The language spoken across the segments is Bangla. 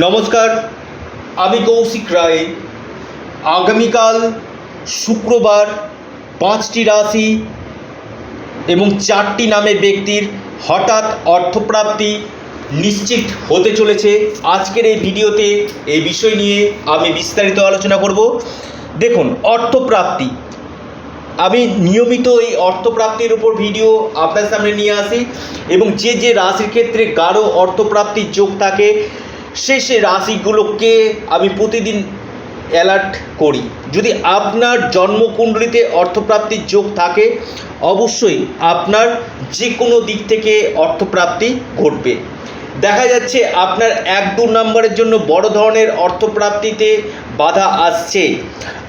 নমস্কার, আমি কৌশিক রায়। আগামীকাল শুক্রবার পাঁচটি রাশি এবং চারটি নামে ব্যক্তির হঠাৎ অর্থপ্রাপ্তি নিশ্চিত হতে চলেছে। আজকের এই ভিডিওতে এই বিষয় নিয়ে আমি বিস্তারিত আলোচনা করব। দেখুন, অর্থপ্রাপ্তি। আমি নিয়মিত এই অর্থপ্রাপ্তির উপর ভিডিও আপনার সামনে নিয়ে আসি এবং যে যে রাশির ক্ষেত্রে গাঢ় অর্থপ্রাপ্তির যোগ থাকে সে সে রাশিগুলোকে আমি প্রতিদিন অ্যালার্ট করি। যদি আপনার জন্মকুণ্ডলিতে অর্থপ্রাপ্তির যোগ থাকে, অবশ্যই আপনার যে কোনো দিক থেকে অর্থপ্রাপ্তি ঘটবে। দেখা যাচ্ছে আপনার এক দু নম্বরের জন্য বড় ধরনের অর্থপ্রাপ্তিতে বাধা আসছে।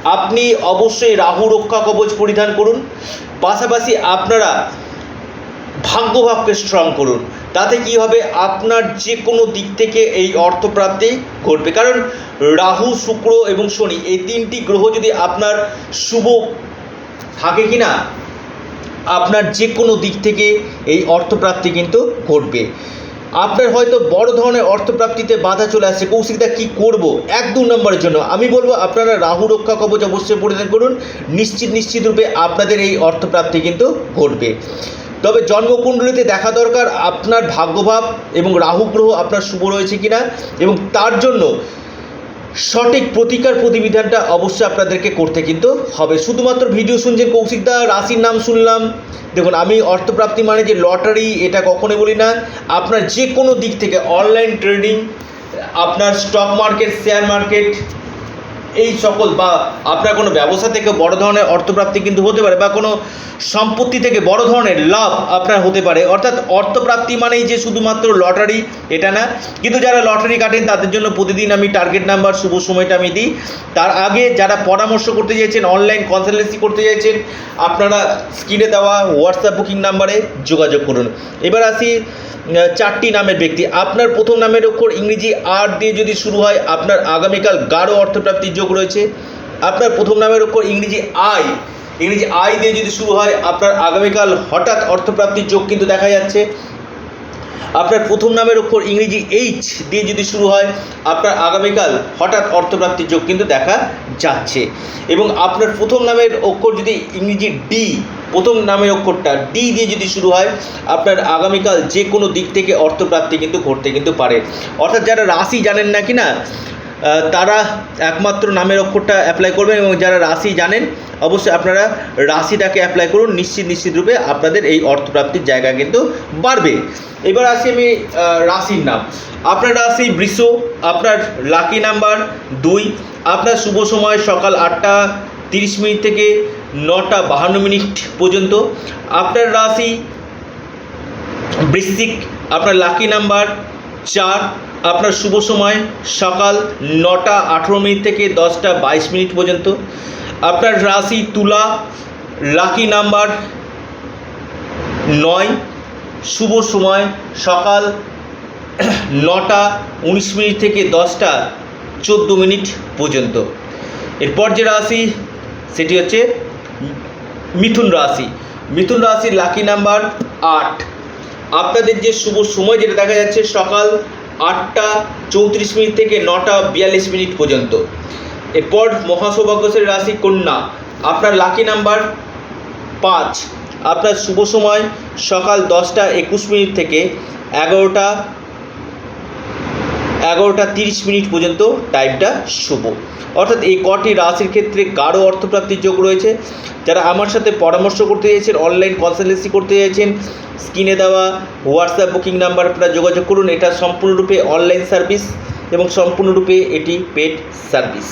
আপনি অবশ্যই রাহু রক্ষা কবচ পরিধান করুন। পাশাপাশি আপনারা ভাগ্যভাবকে স্ট্রং করুন। তাতে কি হবে? আপনার যে কোনো দিক থেকে এই অর্থপ্রাপ্তি ঘটবে। কারণ রাহু, শুক্র এবং শনি এই তিনটি গ্রহ যদি আপনার শুভ থাকে কি না আপনার যে কোনো দিক থেকে এই অর্থপ্রাপ্তি কিন্তু ঘটবে। আপনার হয়তো বড় ধরনের অর্থপ্রাপ্তিতে বাধা চলে আসছে। কৌশিকদা কী করব? এক দু নম্বরের জন্য। আমি বলব, আপনারা রাহু রক্ষা কবচ অবশ্যই পরিধান করুন। নিশ্চিত নিশ্চিত রূপে আপনাদের এই অর্থপ্রাপ্তি কিন্তু ঘটবে। তবে জন্মকুণ্ডলিতে দেখা দরকার আপনার ভাগ্যভাব এবং রাহু গ্রহ আপনার শুভ রয়েছে কিনা এবং তার জন্য সঠিক প্রতিকার প্রতিবিধানটা অবশ্যই আপনাদেরকে করতে কিন্তু হবে। শুধুমাত্র ভিডিও শুনছেন কৌশিকদা রাশির নাম শুনলাম। দেখুন, আমি অর্থপ্রাপ্তি মানে যে লটারি, এটা কখনোই বলি না। আপনার যে কোনো দিক থেকে অনলাইন ট্রেডিং আপনার স্টক মার্কেট শেয়ার মার্কেট এই সকল বা আপনার কোনো ব্যবসা থেকে বড় ধরনের অর্থপ্রাপ্তি কিন্তু হতে পারে বা কোনো সম্পত্তি থেকে বড় ধরনের লাভ আপনার হতে পারে। অর্থাৎ অর্থপ্রাপ্তি মানেই যে শুধুমাত্র লটারি, এটা না। কিন্তু যারা লটারি কাটেন, তাদের জন্য প্রতিদিন আমি টার্গেট নাম্বার শুভ সময়টা আমি দিই। তার আগে যারা পরামর্শ করতে চাইছেন অনলাইন কনসালটেন্সি করতে চাইছেন, আপনারা স্ক্রিনে দেওয়া হোয়াটসঅ্যাপ বুকিং নাম্বারে যোগাযোগ করুন। এবার আসি চারটি নামের ব্যক্তি। আপনার প্রথম নামের অক্ষর ইংরেজি আর দিয়ে যদি শুরু হয়, আপনার আগামীকাল গাঢ় অর্থপ্রাপ্তির যোগ রয়েছে। আপনার প্রথম নামের অক্ষর ইংরেজি আই ইংরেজি আই দিয়ে যদি শুরু হয়, আপনার আগামীকাল হঠাৎ অর্থপ্রাপ্তির যোগ কিন্তু দেখা যাচ্ছে। আপনার প্রথম নামের অক্ষর ইংরেজি এইচ দিয়ে যদি শুরু হয়, আপনার আগামীকাল হঠাৎ অর্থপ্রাপ্তির যোগ কিন্তু দেখা যাচ্ছে। এবং আপনার প্রথম নামের অক্ষর যদি ইংরেজি ডি, প্রথম নামের অক্ষরটা ডি দিয়ে যদি শুরু হয়, আপনার আগামীকাল যে কোনো দিক থেকে অর্থপ্রাপ্তি কিন্তু ঘটতে কিন্তু পারে। অর্থাৎ যারা রাশি জানেন না কি না তারা একমাত্র নামের অক্ষরটা অ্যাপ্লাই করবেন এবং যারা রাশি জানেন, অবশ্যই আপনারা রাশিটাকে অ্যাপ্লাই করুন, নিশ্চিত নিশ্চিত রূপে আপনাদের এই অর্থপ্রাপ্তির জায়গা কিন্তু বাড়বে। এবার আসি আমি রাশির নাম। আপনার রাশি বৃষ, আপনার লাকি নাম্বার দুই, আপনার শুভ সময় সকাল আটটা তিরিশ মিনিট থেকে নটা বাহান্ন মিনিট পর্যন্ত। আপনার রাশি বৃশ্চিক, আপনার লাকি নাম্বার চার আপনার শুভ সময়। সকাল নটা আঠেরো মিনিট থেকে দশটা বাইশ মিনিট পর্যন্ত। আপনার রাশি তুলা লাকি নাম্বার নয়। শুভ সময় সকাল নটা উনিশ মিনিট থেকে দশটা চোদ্দ মিনিট পর্যন্ত। এরপর যে রাশি, সেটি হচ্ছে মিথুন রাশি। মিথুন রাশির লাকি নাম্বার আট। আপনাদের যে শুভ সময় যেটা দেখা যাচ্ছে, সকাল আটটা চৌত্রিশ মিনিট থেকে নটা বিয়াল্লিশ মিনিট পর্যন্ত। এরপর মহাসৌভাগ্যশালী রাশি কন্যা। আপনার লাকি নাম্বার পাঁচ। আপনার শুভ সময় সকাল দশটা একুশ মিনিট থেকে এগারোটা এগারোটা তিরিশ মিনিট পর্যন্ত টাইমটা শুভ। অর্থাৎ এই কটি রাশির ক্ষেত্রে কারও অর্থপ্রাপ্তির যোগ রয়েছে। যারা আমার সাথে পরামর্শ করতে চাইছেন অনলাইন কনসালটেন্সি করতে চাইছেন স্ক্রিনে দেওয়া হোয়াটসঅ্যাপ বুকিং নাম্বার আপনারা যোগাযোগ করুন। এটা সম্পূর্ণরূপে অনলাইন সার্ভিস এবং সম্পূর্ণরূপে এটি পেড সার্ভিস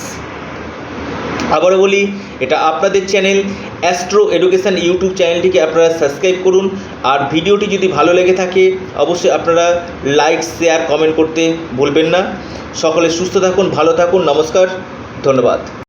আবারও বলি, এটা আপনাদের চ্যানেল অ্যাস্ট্রো এডুকেশান ইউটিউব চ্যানেলটিকে আপনারা সাবস্ক্রাইব করুন। আর ভিডিওটি যদি ভালো লেগে থাকে, অবশ্যই আপনারা লাইক, শেয়ার, কমেন্ট করতে ভুলবেন না। সকলে সুস্থ থাকুন, ভালো থাকুন, নমস্কার, ধন্যবাদ।